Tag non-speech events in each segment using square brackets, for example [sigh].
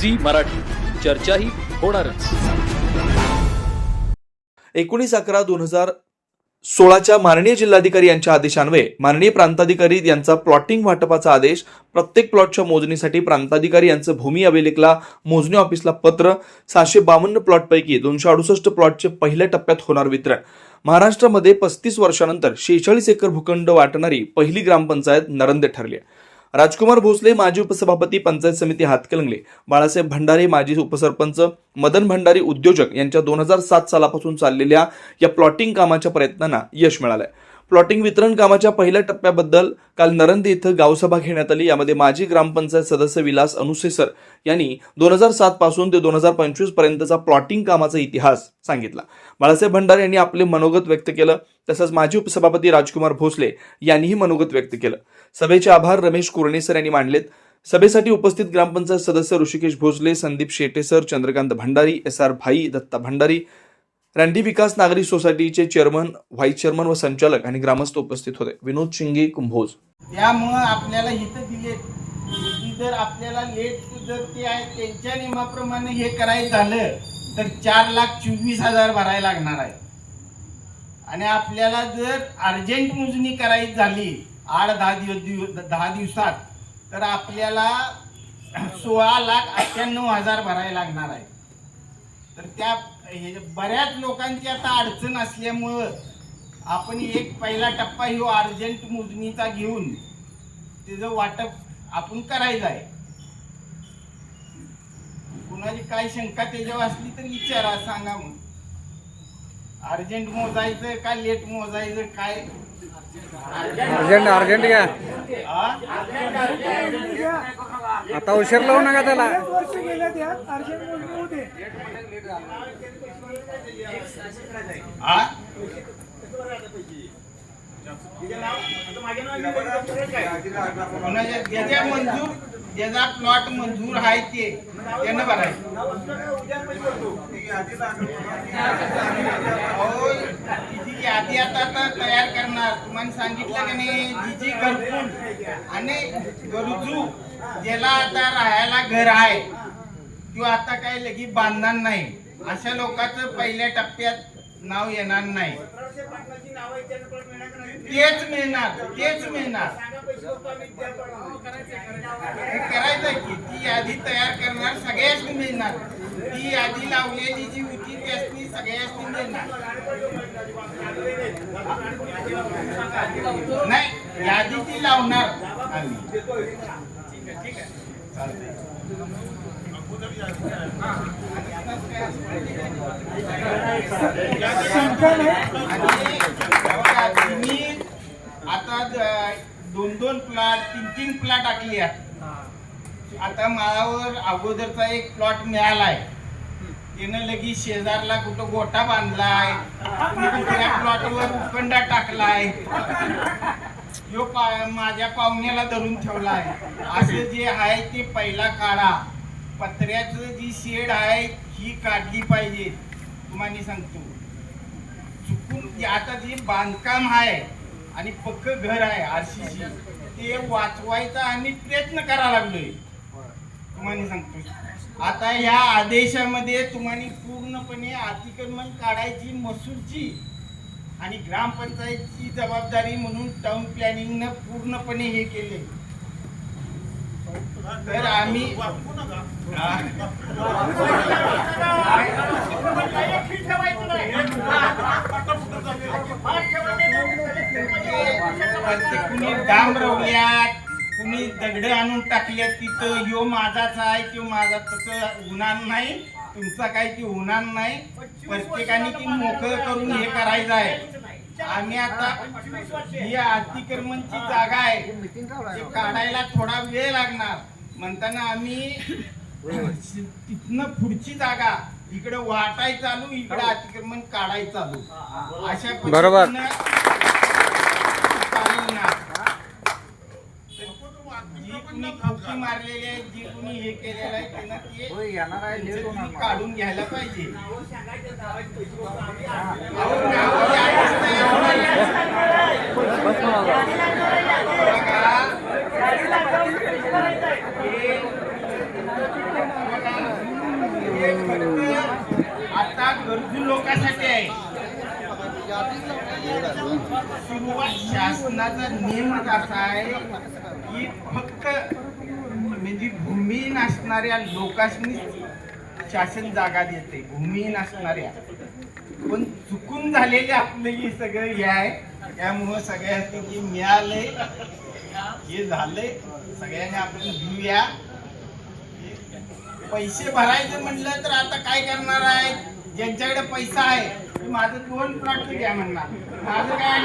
Zee Marathi. चर्चाही होणारच. एकोणीस अकरा दोन हजार सोळाच्या माननीय जिल्हाधिकारी यांच्या आदेशान्वये माननीय प्रांताधिकारी यांचा प्लॉटिंग वाटपाचा आदेश प्रत्येक प्लॉटच्या मोजणीसाठी प्रांताधिकारी यांचं भूमी अभिलेखला मोजणी ऑफिसला पत्र सहाशे बावन्न प्लॉटपैकी दोनशे अडुसष्ट प्लॉटचे पहिल्या टप्प्यात होणार वितरण. महाराष्ट्रामध्ये पस्तीस वर्षानंतर शेहेचाळीस एकर भूखंड वाटणारी पहिली ग्रामपंचायत नरंदे ठरली आहे. राजकुमार भोसले माजी उपसभापती पंचायत समिती हातकलंगले बाळासाहेब भंडारे माजी उपसरपंच मदन भंडारी उद्योजक यांच्या दोन हजार सात सालापासून चाललेल्या या प्लॉटिंग कामाच्या प्रयत्नांना यश मिळालंय. प्लॉटिंग वितरण कामाच्या पहिल्या टप्प्याबद्दल काल नरंदे इथं गावसभा घेण्यात आली. यामध्ये माजी ग्रामपंचायत सदस्य विलास अनुसेसर यांनी दोन हजार सात पासून ते दोन हजार पंचवीस पर्यंतचा प्लॉटिंग कामाचा इतिहास सांगितला. बाळासाहेब भंडारे यांनी आपले मनोगत व्यक्त केलं. तसंच माजी उपसभापती राजकुमार भोसले यांनीही मनोगत व्यक्त केलं. सभेचे आभार रमेश कुर्णेसर यांनी मांडलेत. सभेसाठी उपस्थित ग्रामपंचायत सदस्य ऋषिकेश भोसले संदीप शेटेसर चंद्रकांत भंडारी एस आर भाई दत्ता भंडारी रँडी विकास नागरी सोसायटीचे चेअरमन व्हाईस चेअरमन व संचालक आणि ग्रामस्थ उपस्थित होते. विनोद शिंगे कुंभोज. त्यामुळं आपल्याला इथं दिले जर आपल्याला लेट जर ते आहे त्यांच्या नियमाप्रमाणे हे करायचं झालं तर चार लाख चोवीस हजार भरायला लागणार आहे. आणि आपल्याला जर अर्जंट मोजणी करायची झाली आठ दहा दिवस दहा दिवसात तर आपल्याला सोळा लाख अठ्ठ्याण्णव हजार भरायला लागणार आहे. तर त्या हे बऱ्याच लोकांची आता अडचण असल्यामुळं आपण एक पहिला टप्पा ही अर्जंट मोजणीचा घेऊन त्याचं वाटप आपण करायचं आहे. कुणाची काय शंका त्याच्यावर असली तर विचारा सांगा मग. अर्जंट मोजायचं का लेट मोजायचं काय? अर्जंट अर्जंट घ्या? आता उशीर लावू नका त्याला. ज्याच्या मंजूर ज्याचा प्लॉट मंजूर आहे ते त्यानं भरायचं. यादी आता आता तयार करणार. तुम्हाला सांगितलं की नाही जी घरकुल आणि गरजू ज्याला आता राहायला घर आहे तो आता काय लगी बांधणार नाही. अशा लोकांचं पहिल्या टप्प्यात नाव येणार नाही. तेच मिळणार तेच मिळणार. हे करायचं की ती यादी तयार करणार सगळ्याच मिळणार. ती यादी लावलेली जी होती त्यासनी सगळ्याच मिळणार. नाही यादी ती लावणार तुम्ही आता दोन दोन प्लॉट तीन तीन प्लॉट टाकली आहेत आता माळावर अगोदरचा एक प्लॉट मिळाला आहे त्यानं लगी शेजारला कुठं गोटा बांधलाय दुसऱ्या प्लॉटवर उकंडा टाकलाय. यो पा माझ्या पाहुण्याला धरून ठेवलाय. असं जे आहे ते पहिला काढा. पत्र्याचं जी शेड आहे ही काढली पाहिजे. तुम्हाला सांगतो. चुकून आता जे बांधकाम आहे आणि पक्क घर आहे आरसीसी ते वाचवायचा आम्ही प्रयत्न करा लागलोय. तुम्हाला सांगतो आता या आदेशामध्ये तुम्हाला पूर्णपणे अतिक्रमण काढायची मसूरची आणि ग्रामपंचायतची जबाबदारी म्हणून टाउन प्लॅनिंगनं पूर्णपणे हे केले. तर आम्ही प्रत्येक कुणी डांब रवल्यात कुणी दगड आणून टाकल्यात तिथं ह्यो माझाच आहे किंवा माझा तसं होणार नाही तुमचा काही ती होणार नाही. प्रत्येकाने ती मोकळं करून हे करायचं आहे. आम्ही आता ही अतिक्रमणची जागा आहे ते काढायला थोडा वेळ लागणार. म्हणताना आम्ही तिथनं पुढची जागा इकडे वाटाय चालू इकडे अतिक्रमण काढाय चालू. अशा बरोबर. मारलेले आहेत जे कोणी हे केलेलं आहे त्यांना ते येणार आहे काढून घ्यायला पाहिजे. आता गरजू लोकांसाठी आहे. सुरुवात शासनाचा नियम असा आहे की फक्त म्हणजे भूमिहीन असणाऱ्या लोकांनी शासन जागा देते भूमिहीन असणाऱ्या पण चुकून झालेले आपलं हे सगळं हे आहे. त्यामुळं सगळ्यांनी जे मिळालंय हे झालंय. सगळ्यांनी आपण घेऊया. पैसे भरायचे म्हटलं तर आता काय करणार आहे ज्यांच्याकडे पैसा आहे माझं दोन प्लॉट घ्या म्हणणार. माझं काय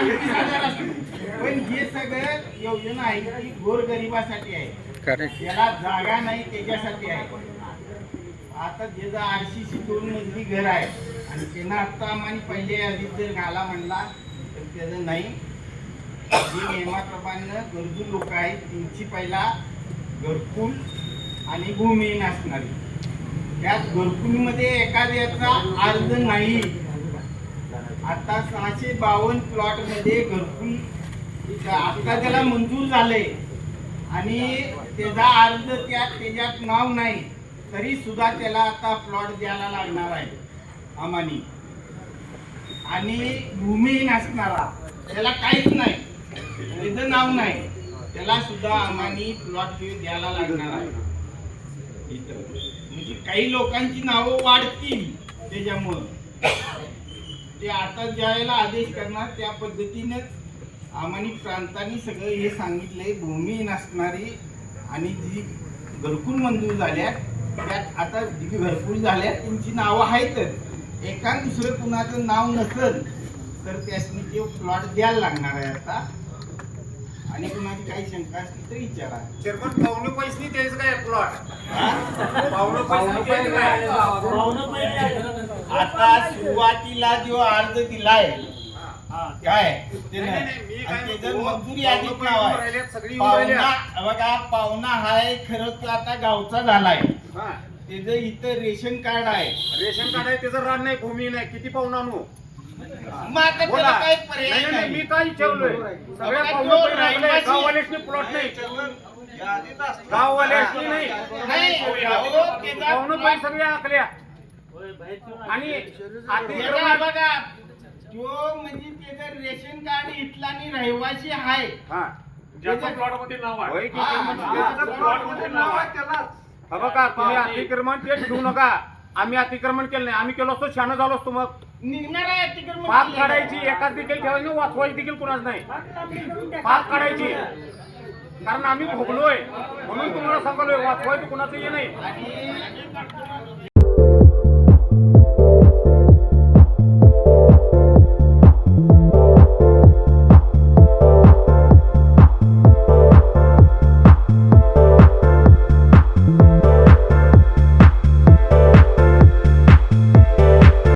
[laughs] पण हे सगळं योजना आहे ती गोरगरिबासाठी आहे. त्याला जागा नाही त्याच्यासाठी आहे. आता ज्याचं आरसीसी दोन मजली घर आहे आणि त्यांना आता आम्हाला पहिले आधीच जर घाला म्हणला तर त्याचं नाही. जे नियमाप्रमाणे गरजू लोक आहेत त्यांची पहिला घरकुल आणि भूमिहीन असणारी त्यात घरकुलमध्ये एखाद्याचा अर्ज नाही. आता सहाशे बावन्न प्लॉटमध्ये घरकुल आता त्याला मंजूर झालंय. आणि त्याचा अर्ज त्यात त्याच्यात नाव नाही तरी सुद्धा त्याला आता प्लॉट द्यायला लागणार आहे आम्हानी आणि भूमिहीन असणारा त्याला काहीच नाही त्याचं नाव नाही त्याला सुद्धा आम्हानी प्लॉट द्यायला लागणार आहे इथं. म्हणजे काही लोकांची नावं वाढतील त्याच्यामुळं ते आता ज्यावेळेला आदेश करणार त्या पद्धतीनेच आम्हानी प्रांतांनी सगळं हे सांगितलंय भूमी नसणारी आणि जी घरकुल मंजूर झाल्या त्यात आता जी घरकुल झाल्या त्यांची नावं आहेतच एका दुसरं कुणाचं नाव नसेल तर त्यासनी ते प्लॉट द्यायला लागणार आहे आता. आणि कुणाची काही शंका असली तर विचारा. चेअरमन पावणे पैसे द्यायचं काय प्लॉट पावणे पैसे द्यायचं काय? आता सुरुवातीला जो अर्ज दिलाय काय? त्यानं. नाही, नाही, मी काय आणि त्याचं म्हणतो, मंजुरी आधीच पावलं नाव आहे. सगळी येऊन. पाहुणा बघा पाहुणा हाय खरं तर आता गावचा झालाय. हा. त्याचं इथं रेशन कार्ड आहे. रेशन कार्ड आहे त्याचं रान नाही भूमी नाही किती पाहुण आणू? मग आता बोला. त्याला काही नाही, पर्याय नाही, नाही, मी नाही काय विचारलोय? सगळ्या बघा, पाहुणे तो पण राहिले, रहिवासी- गाववाल्यासनी प्लॉट नाही. गाववाल्यासनी नाही. नाही, अहो, त्याचा पाहुणे पण सगळे आखल्या. आणि त्याला अतिक्रमण बघा. तो म्हणजे त्याचं रेशन कार्ड इथला आणि रहिवासी आहे हा. ज्याचं प्लॉटमध्ये नाव आहे. होय की चेअरमन? ज्याचं प्लॉटमध्ये नाव आहे बघा तुम्ही अतिक्रमण ते ठेवू नका. आम्ही अतिक्रमण केलं नाही. आम्ही केलो असतो शहाणं झालो असतो मग. निघणार आहे अतिक्रमण पाक केलेलं. काढायची एकाच देखील ठेवायची वाचवायची देखील कुणाच नाही. पाक काढायची. कारण आम्ही भोगलोय. म्हणून तुम्हाला सांगालोय वाचवायचं कुणाचं हे नाही. आणि